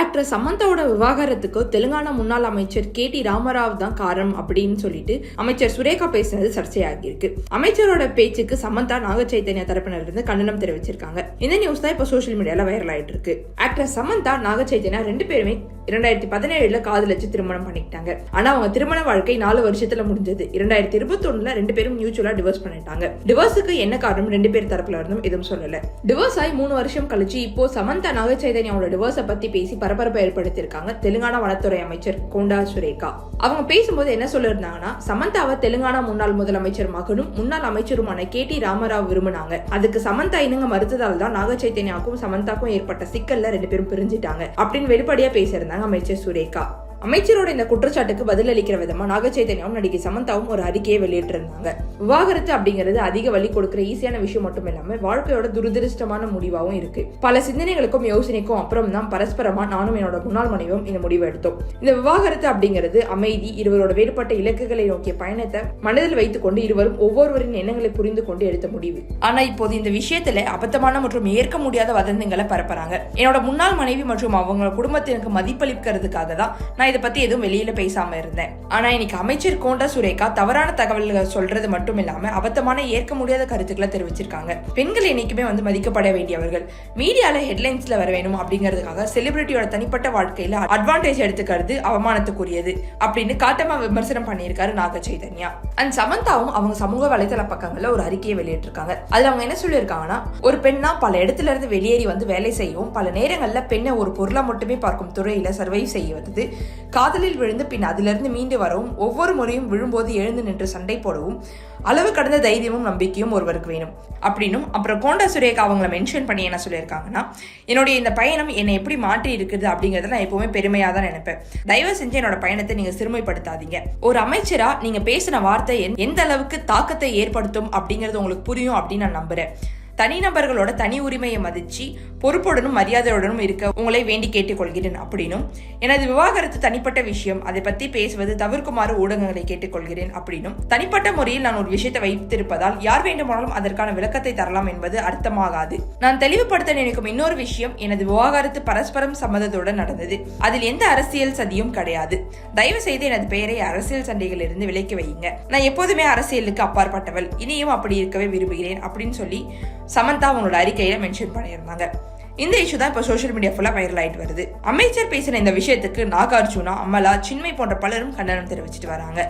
Actress சமந்தாவோட விவாகரத்துக்கு Telangana முன்னாள் அமைச்சர் K D Ramarao தான் காரணம் அப்படின்னு சொல்லிட்டு அமைச்சர் சுரேகா பேசினது சர்ச்சையாகியிருக்கு. அமைச்சரோட பேச்சுக்கு சமந்தா நாக சைத்தன்யா தரப்பினர் இருந்து கண்டனம் தெரிவிச்சிருக்காங்க. இந்த நியூஸ் தான் இப்போ சோஷியல் மீடியால வைரல் ஆயிட்டு இருக்கு ஆக்ட்ரஸ் சமந்தா நாக சைத்தன்யா ரெண்டு பேருமே இரண்டாயிரத்தி பதினேழுல காதலிச்சு திருமணம் பண்ணிக்கிட்டாங்க. ஆனா அவங்க திருமண வாழ்க்கை நாலு வருஷத்துல முடிஞ்சது. இரண்டாயிரத்தி இருபத்தி ஒண்ணுல ரெண்டு பேரும் மியூச்சுவலா டிவோர்ஸ் பண்ணிட்டாங்க. டிவோர்ஸுக்கு என்ன காரணம் ரெண்டு பேர் தரப்புல இருந்தும் எதுவும் சொல்லல. டிவோர்ஸ் ஆகி மூணு வருஷம் கழிச்சு இப்போ சமந்தா நாக சைதன்யாவோட டிவோர்ஸை பத்தி பேசி பரபரப்பை ஏற்படுத்தியிருக்காங்க தெலுங்கானா வனத்துறை அமைச்சர் கோண்டா சுரேகா. அவங்க பேசும்போது என்ன சொல்லியிருந்தாங்கன்னா சமந்தாவை தெலுங்கானா முன்னாள் முதலமைச்சர் மகனும் முன்னாள் அமைச்சருமான கே டி ராமராவ் விரும்பினாங்க. அதுக்கு சமந்தா இனங்க மறுத்ததால் தான் நாக சைத்தன்யாவுக்கும் சமந்தாக்கும் ஏற்பட்ட சிக்கல்ல ரெண்டு பேரும் பிரிஞ்சிட்டாங்க அப்படின்னு வெளிப்படையா பேசியிருந்தாங்க அமைச்சர் சுரேகா. அமைச்சரோட இந்த குற்றச்சாட்டுக்கு பதிலளிக்கிற விதமா நாகச்சைதன்யாவும் நடிகை சமந்தாவும் ஒரு அறிக்கையை வெளியிட்டிருந்தாங்க. விவாகரத்து அப்படிங்கிறது அதிக வழி கொடுக்கிற ஈஸியான விஷயம் மட்டும் இல்லாம வாழ்க்கையோட துரதிருஷ்டமான முடிவாகவும் இருக்கு. பல சிந்தனைகளுக்கும் யோசனைக்கும் அப்புறம் தான் பரஸ்பரமா நானும் என்னோட முன்னாள் மனைவியும் இந்த முடிவை எடுத்தோம். இந்த விவாகரத்து அப்படிங்கிறது அமைதி இருவரோட வேறுபட்ட இலக்குகளை நோக்கிய பயணத்தை மனதில் வைத்துக்கொண்டு இருவரும் ஒவ்வொருவரின் எண்ணங்களை புரிந்து கொண்டு எடுத்த முடிவு. ஆனா இப்போது இந்த விஷயத்துல அபத்தமான மற்றும் ஏற்க முடியாத வதந்தங்களை பரப்புறாங்க. என்னோட முன்னாள் மனைவி மற்றும் அவங்க குடும்பத்தினருக்கு மதிப்பளிக்கிறதுக்காக தான் நான் இதை பத்தி எதுவும் வெளியில பேசாம இருந்தேன். ஆனா இன்னைக்கு அமைச்சர் கோண்டா சுரேகா தவறான தகவல்கள் சொல்றது மட்டும் இல்லாம அபத்தமான ஏற்க முடியாத கருத்துக்களை தெரிவிச்சிருக்காங்க. பெண்கள் என்னைக்குமே வந்து மதிக்கப்பட வேண்டியவர்கள். மீடியால ஹெட்லைன்ஸ்ல வர வேணும் அப்படிங்கிறதுக்காக செலிபிரிட்டியோட தனிப்பட்ட வாழ்க்கையில அட்வான்டேஜ் எடுத்துக்கிறது அவமானத்துக்குரியது அப்படின்னு காட்டமா விமர்சனம் பண்ணியிருக்காரு நாக சைதன்யா. அண்ட் சமந்தாவும் அவங்க சமூக வலைதள பக்கங்கள்ல ஒரு அறிக்கையை வெளியிட்டிருக்காங்க. அதுல அவங்க என்ன சொல்லியிருக்காங்கன்னா ஒரு பெண்ணா பல இடத்துல இருந்து வெளியேறி வந்து வேலை செய்யவும் பல நேரங்கள்ல பெண்ணை ஒரு பொருளை மட்டுமே பார்க்கும் துறையில சர்வை செய்வது காதலில் விழுந்து பின் அதிலிருந்து மீண்டு வரவும் ஒவ்வொரு முறையும் விழும்போது எழுந்து நின்று சண்டை போடவும் அளவு கடந்த தைரியமும் நம்பிக்கையும் ஒருவருக்கு வேணும். அப்படின்னும் அப்புறம் கோண்டா சுரேகா அவங்கள மென்ஷன் பண்ணி என்ன சொல்லியிருக்காங்கன்னா என்னுடைய இந்த பயணம் என்னை எப்படி மாற்றி இருக்குது அப்படிங்கறத நான் எப்பவுமே பெருமையாக தான் நினைப்பேன். தயவு செஞ்சு என்னோட பயணத்தை நீங்க சிறுமைப்படுத்தாதீங்க. ஒரு அமைச்சரா நீங்க பேசின வார்த்தை எந்த- எந்த அளவுக்கு தாக்கத்தை ஏற்படுத்தும் அப்படிங்கிறது உங்களுக்கு புரியும் அப்படின்னு நான் நம்புறேன். தனிநபர்களோட தனி உரிமையை மதிச்சு பொறுப்புடனும் மரியாதையுடனும் இருக்க உங்களை வேண்டி கேட்டுக்கொள்கிறேன் அப்படின்னும். எனது விவாகரத்து தனிப்பட்ட விஷயம். அதை பத்தி பேசுவது தவிர்க்குமாறு ஊடகங்களை கேட்டுக்கொள்கிறேன் அப்படின்னும். தனிப்பட்ட முறையில் நான் ஒரு விஷயத்தை வைத்திருப்பதால் யார் வேண்டுமானாலும் அதற்கான விளக்கத்தை தரலாம் என்பது அர்த்தமாகாது. நான் தெளிவுபடுத்த நினைக்கும் இன்னொரு விஷயம் எனது விவாகரத்து பரஸ்பரம் சம்மதத்துடன் நடந்தது. அதில் எந்த அரசியல் சதியும் கிடையாது. தயவு செய்து எனது பெயரை அரசியல் சண்டைகளிலிருந்து விலக்கி வையுங்க. நான் எப்போதுமே அரசியலுக்கு அப்பாற்பட்டவள். இனியும் அப்படி இருக்கவே விரும்புகிறேன் அப்படின்னு சொல்லி சமந்தா அவங்களோட அறிக்கையில மென்ஷன் பண்ணியிருந்தாங்க. இந்த இஷ்யூ தான் இப்போ சோஷியல் மீடியா ஃபுல்லாக வைரல் ஆயிட்டு வருது. அமைச்சர் பேசின இந்த விஷயத்துக்கு நாகார்ஜுனா அமலா சின்மை போன்ற பலரும் கண்டனம் தெரிவிச்சிட்டு வராங்க.